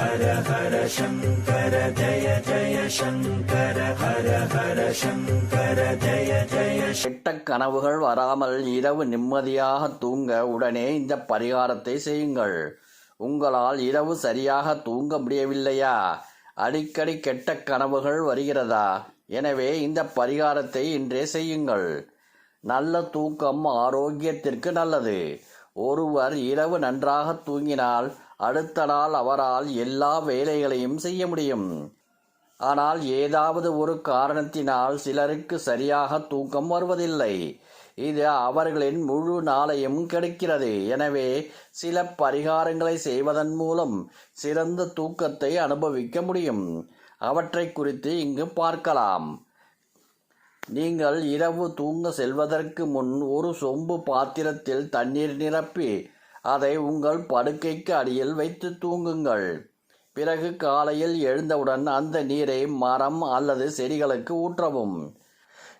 ஹர ஹர சங்கர ஜய ஜய சங்கர ஹர ஹர சங்கர ஜய ஜய கெட்ட கனவுகள் வராமல் இரவு நிம்மதியாக தூங்க உடனே இந்த பரிகாரத்தை செய்யுங்கள். உங்களால் இரவு சரியாக தூங்க முடியவில்லையா? அடிக்கடி கெட்ட கனவுகள் வருகிறதா? எனவே இந்த பரிகாரத்தை இன்றே செய்யுங்கள். நல்ல தூக்கம் ஆரோக்கியத்திற்கு நல்லது. ஒருவர் இரவு நன்றாக தூங்கினால் அடுத்த நாள் அவரால் எல்லா வேலைகளையும் செய்ய முடியும். ஆனால் ஏதாவது ஒரு காரணத்தினால் சிலருக்கு சரியாக தூக்கம் வருவதில்லை. இது அவர்களின் முழு நாளையும் கெடுக்கிறது. எனவே சில பரிகாரங்களை செய்வதன் மூலம் சிறந்த தூக்கத்தை அனுபவிக்க முடியும். அவற்றை குறித்து இங்கு பார்க்கலாம். நீங்கள் இரவு தூங்க செல்வதற்கு முன் ஒரு சொம்பு பாத்திரத்தில் தண்ணீர் நிரப்பி அதை உங்கள் படுக்கைக்கு அடியில் வைத்து தூங்குங்கள். பிறகு காலையில் எழுந்தவுடன் அந்த நீரை மரம் அல்லது செடிகளுக்கு ஊற்றவும்.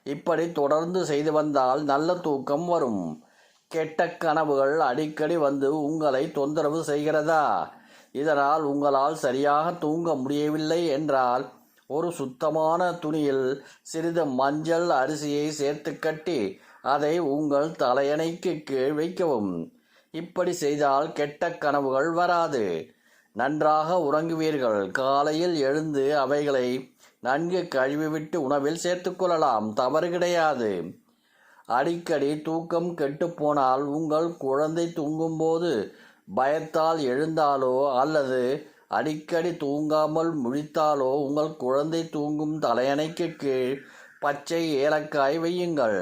இப்படி தொடர்ந்து செய்து வந்தால் நல்ல தூக்கம் வரும். கெட்ட கனவுகள் அடிக்கடி வந்து உங்களை தொந்தரவு செய்கிறதா? இதனால் உங்களால் சரியாக தூங்க முடியவில்லை என்றால் ஒரு சுத்தமான துணியில் சிறிது மஞ்சள் அரிசியை சேர்த்து கட்டி அதை உங்கள் தலையணைக்கு கீழ் வைக்கவும். இப்படி செய்தால் கெட்ட கனவுகள் வராது. நன்றாக உறங்குவீர்கள். காலையில் எழுந்து அவைகளை நன்கு கழுவிவிட்டு உணவில் சேர்த்துக்கொள்ளலாம் தவறு கிடையாது. அடிக்கடி தூக்கம் கெட்டுப்போனால் உங்கள் குழந்தை தூங்கும்போது பயத்தால் எழுந்தாலோ அல்லது அடிக்கடி தூங்காமல் முழித்தாலோ உங்கள் குழந்தை தூங்கும் தலையணைக்கு கீழ் பச்சை ஏலக்காய் வையுங்கள்.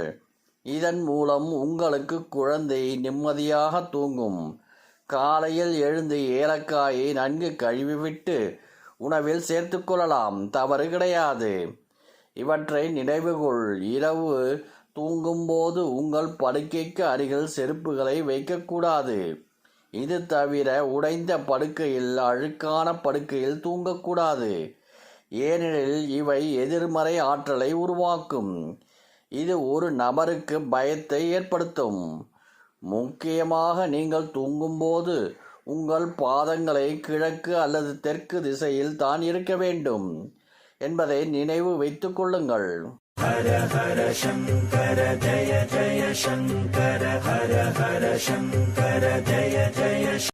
இதன் மூலம் உங்களுக்கு குழந்தை நிம்மதியாக தூங்கும். காலையில் எழுந்து ஏலக்காயை நன்கு கழுவிவிட்டு உணவில் சேர்த்துக்கொள்ளலாம் தவறு கிடையாது. இவற்றை நினைவுகொள் இரவு தூங்கும்போது உங்கள் படுக்கைக்கு அருகில் செருப்புகளை வைக்கக்கூடாது. இது தவிர உடைந்த படுக்கையில் அழுக்கான படுக்கையில் தூங்கக்கூடாது. ஏனெனில் இவை எதிர்மறை ஆற்றலை உருவாக்கும். இது ஒரு நபருக்கு பயத்தை ஏற்படுத்தும். முக்கியமாக நீங்கள் தூங்கும்போது உங்கள் பாதங்களை கிழக்கு அல்லது தெற்கு திசையில் தான் இருக்க வேண்டும் என்பதை நினைவு வைத்துக் கொள்ளுங்கள். ஹர ஹர சங்கர ஜய ஜய சங்கர ஹர ஹர சங்கர ஜய ஜய